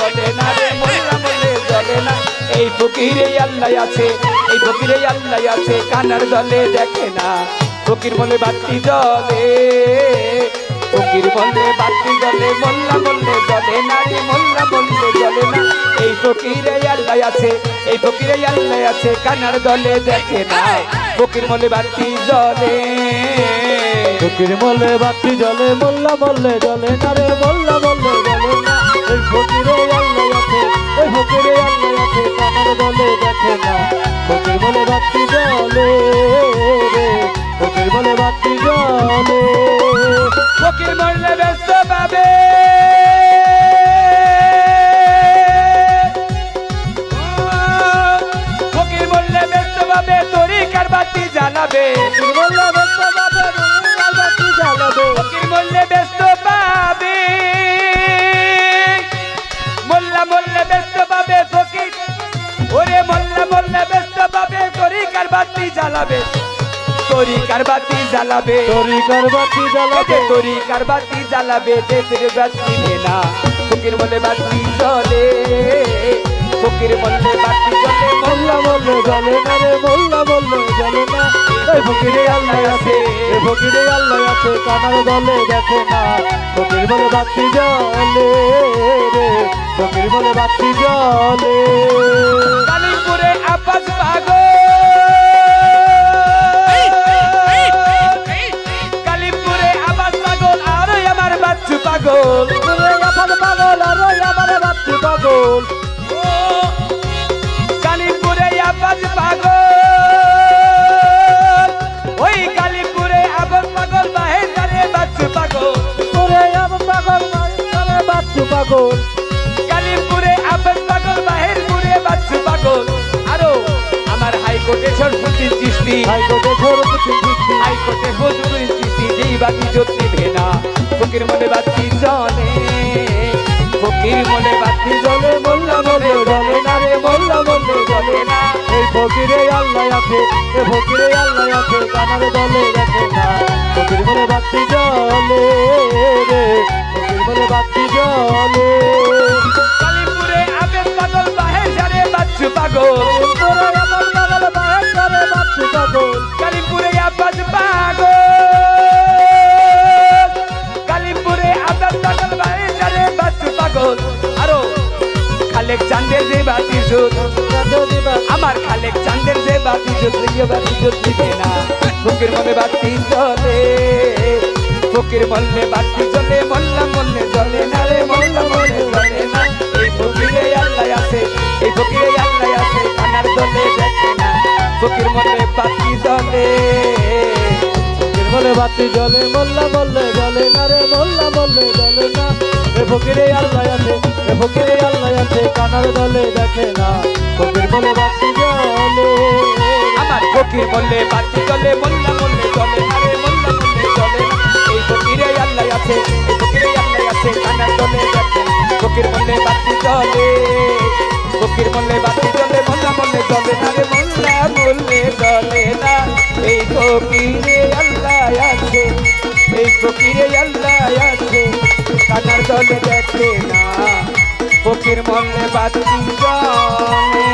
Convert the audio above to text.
জ্বলে না রে মোল্লা মরলে জ্বলে না। এই ফকিরে আল্লাহ আছে, এই ফকিরে আল্লাহ আছে, কানার দলে দেখে না। ফকির বলে, বাতি জ্বলে ফকির বলে, বাতি জ্বলে মোল্লা বললে জ্বলে না রে মোল্লা বললে জ্বলে না। এই ফকিরে আল্লাহ আছে, এই ফকিরে আল্লাহ আছে, কানার দলে দেখে না। ফকির বলে, বাতি জ্বলে ফকির মলে বাতি জলে। মোল্লা বললে জলে না রে মোল্লা ফকির বলে বাতি জলে ফকির মরলে ব্যস্ত পাবে ফকির মরলে ব্যস্ত পাবে তরিকার বাতি জ্বালাবে। ফকির মরলে ব্যস্ত পাবে। পাবে, ফকির। ওরে জ্বালাবে। তরিকার বাতি জ্বালাবে? তরিকার বাতি জ্বালাবে? এতে তরিকার বাতি জ্বালাবে? দেশের বাতি না ফকির বলে বাতি জ্বলে। ফকির বললে বাতি জ্বলে মোল্লা বললে জলে না রে মোল্লা বললে জলে না। এই ফকিরে আল্লাহ আছে। এই ফকিরে আল্লাহ আছে কানার দলে দেখে না। ফকির বলে বাতি জলে রে। ফকির বলে বাতি জলে কালিপুরে পাগল। কালিমপুরে আবাস পাগল বাহের পুরে বাচ্চু পাগল। আরও আমার হাইকোর্টে সরস্বতী চিস্তি হাইকোর্টে সরস্বতী কীর্তি হাইকোর্টে হজুরের চিস্তি যেই বাতি জ্যোতি ভেনা। ফকির মনে বাতি জলে ফকির মনে বাতি জলে মোল্লা মনে জলে না রে মোল্লা মনে জলে না। এই ফকিরে আল্লাহ আছে এই ফকিরে আল্লাহ আছে কানার দলে দেখে না। খালেক চান্দের যে বাতি জ্বলিয়ে বাতি না ফকির মনে বাতি জ্বলে ফকির মল্লে বাতি জ্বলে, মল্লে জ্বলে না রে, মল্লে জ্বলে না। এই ফকিরে আল্লাহ আছে, এই ফকিরে আল্লাহ আছে, কানার দলে দেখে না। মল্লে বাতি জ্বলে বলে বাতি জলে মোল্লা বললে জলে না রে, মোল্লা বললে জলে না। এ ফকিরে আল্লাহ আছে এ ফকিরে আল্লাহ আছে, কানার দলে দেখে না। ফকির বলে বাতি জলে ফকির বললে বাতি জ্বলে মোল্লা মল্লে জ্বলে না রে মোল্লা জ্বলে না এই ফকিরে আল্লাহ আছে, এই ফকিরে আল্লাহ আছে কানার দলে দেখে। ফকির বললে বাতি জ্বলে ফকির বললে বাতি জ্বলে মোল্লা মল্লে জ্বলে না রে মোল্লা মল্লে জ্বলে না এই ফকিরে আল্লাহ আছে, এই ফকিরে আল্লাহ আছে কানার দলে দেখে না। ফকির মল্লে বাতি জ্বলে